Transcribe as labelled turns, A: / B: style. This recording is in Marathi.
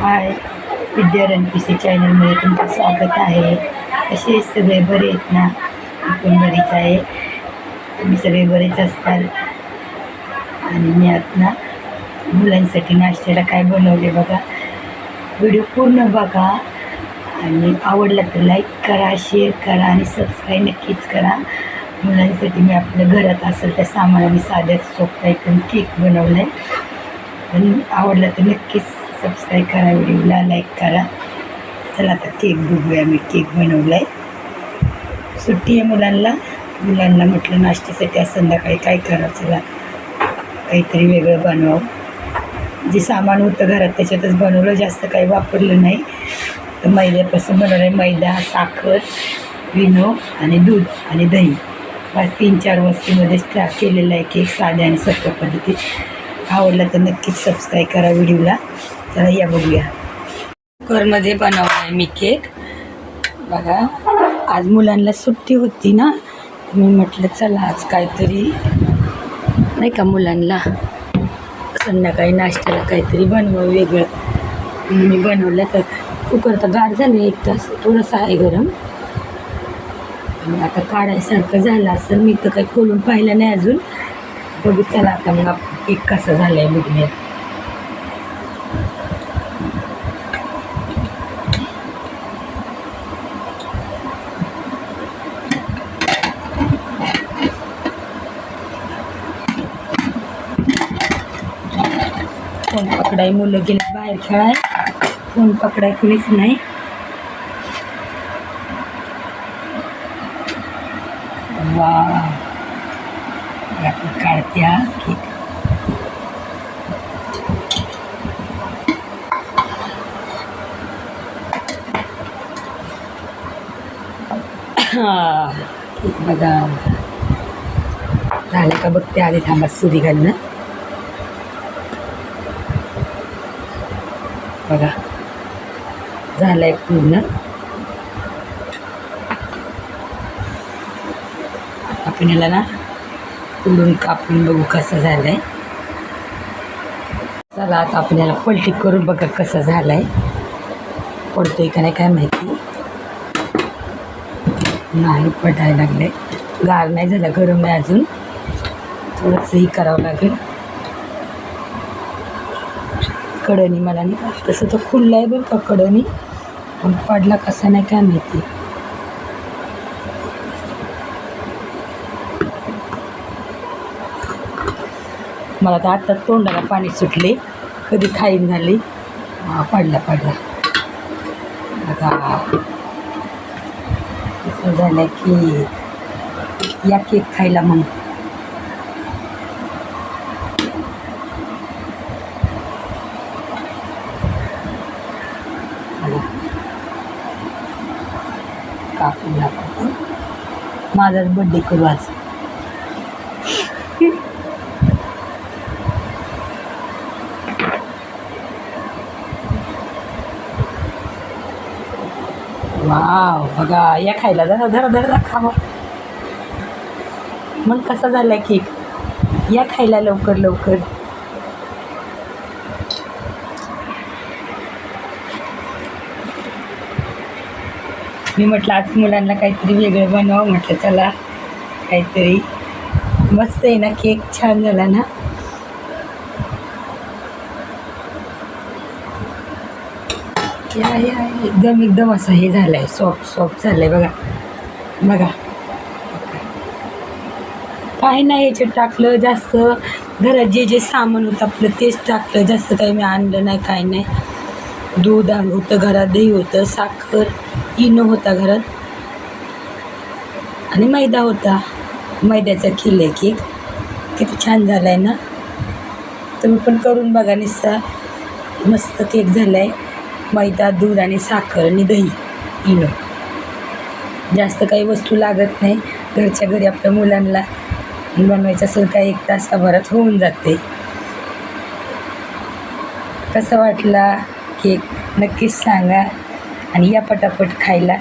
A: हाय. विद्या रणपिसे चॅनलमध्ये तुमचं स्वागत आहे. असे सगळे बरे आहेत ना? आपण बरीच आहे. तुम्ही सगळे बरेच असताल आणि मी आत ना मुलांसाठी नाश्त्याला काय बनवले बघा. व्हिडिओ पूर्ण बघा. आणि आवडला तर लाईक करा शेअर करा आणि सबस्क्राईब नक्कीच करा. मुलांसाठी मी आपल्या घरात असेल त्या सामान आम्ही साध्या सोपता एकदम केक बनवला आहे पण आवडला तर नक्कीच सबस्क्राईब करा व्हिडिओला लाईक करा. चला आता केक बघूया मी केक बनवला आहे सुट्टी आहे मुलांना. मुलांना म्हटलं नाश्त्यासाठी आज संध्याकाळी काय करा चला काहीतरी वेगळं बनवावं. जे सामान होतं घरात त्याच्यातच बनवलं. जास्त काही वापरलं नाही. तर मैद्यापासून बनवलं आहे मैदा साखर विनो आणि दूध आणि दही. बस तीन चार वस्तूमध्येच ट्रॅ केलेला आहे. केक साध्या आणि सोप्या पद्धतीत. आवडला तर नक्कीच सबस्क्राईब करा व्हिडिओला. चला या बघूया. कुकरमध्ये बनवला आहे मी केक. बघा आज मुलांना सुट्टी होती ना मी म्हटलं चला आज काहीतरी नाही का मुलांना संध्याकाळी नाश्त्याला काहीतरी बनवावं वेगळं. मी बनवलं. तर कुकर तर गार झालं एक तास थोडंसं आहे गरम. आता काढायसारखं झालं असेल मी तर काही खोलून पाहिलं नाही अजून. बघू चला आता मग केक कसा झाला आहे बघूया. फोन पकडाय मुलं गेले बाहेर खेळाय. फोन पकडाय कुणीच नाही. वा आपण काढत्या केक हा. बघा. झालं का बघते आधी थांबा सुरी घालणं. बघा. झालंय पूर्ण. आपण याला ना उडून कापून बघू कसं झालंय. चला आता आपण याला पलटी करून बघा कसं झालंय. पडतोय का नाही काय माहिती. नाही पडायला लागले गार नाही झालं गरम आहे अजून. थोडंसंही करावं लागेल. कडणी मला नाही तसं तर खुल्लं आहे बरं का कडणी पण पडला कसा नाही काय माहिती. मला तर आत्ता तोंडाला पाणी सुटले. कधी खाईन झाली. हा, पडला पडला. आता असं झालं की या केक खायला मग मला कापून दाखवतो माझाच बड्डे करू आज. वाव बघा या खायला जरा धरा धरा खावा. मग कसा झाला केक या खायला लवकर लवकर. मी म्हटलं आज मुलांना काहीतरी वेगळं बनवावं. म्हटलं चला काहीतरी. मस्त आहे ना केक छान झाला ना? या या एकदम एकदम असं हे झालं आहे सॉफ्ट सॉफ्ट झालं आहे बघा बघा. काही नाही याच्यात टाकलं जास्त. घरात जे जे सामान होतं आपलं तेच टाकलं. जास्त काही मी आणलं नाही काही नाही. दूध आण होतं घरात दही होतं साखर. इनो होता घरात. आणि मैदा होता. मैद्याचा खिल आहे केक किती छान झाला आहे ना. तुम्ही पण करून बघा निस्ता मस्त केक झाला आहे मैदा दूध आणि साखर आणि दही. इनो जास्त काही वस्तू लागत नाही. घरच्या घरी आपल्या मुलांना बनवायचं असेल काय एक तासाभरात होऊन जाते. कसा वाटला केक? नक्कीच सांगा. आणि या पटापट खायला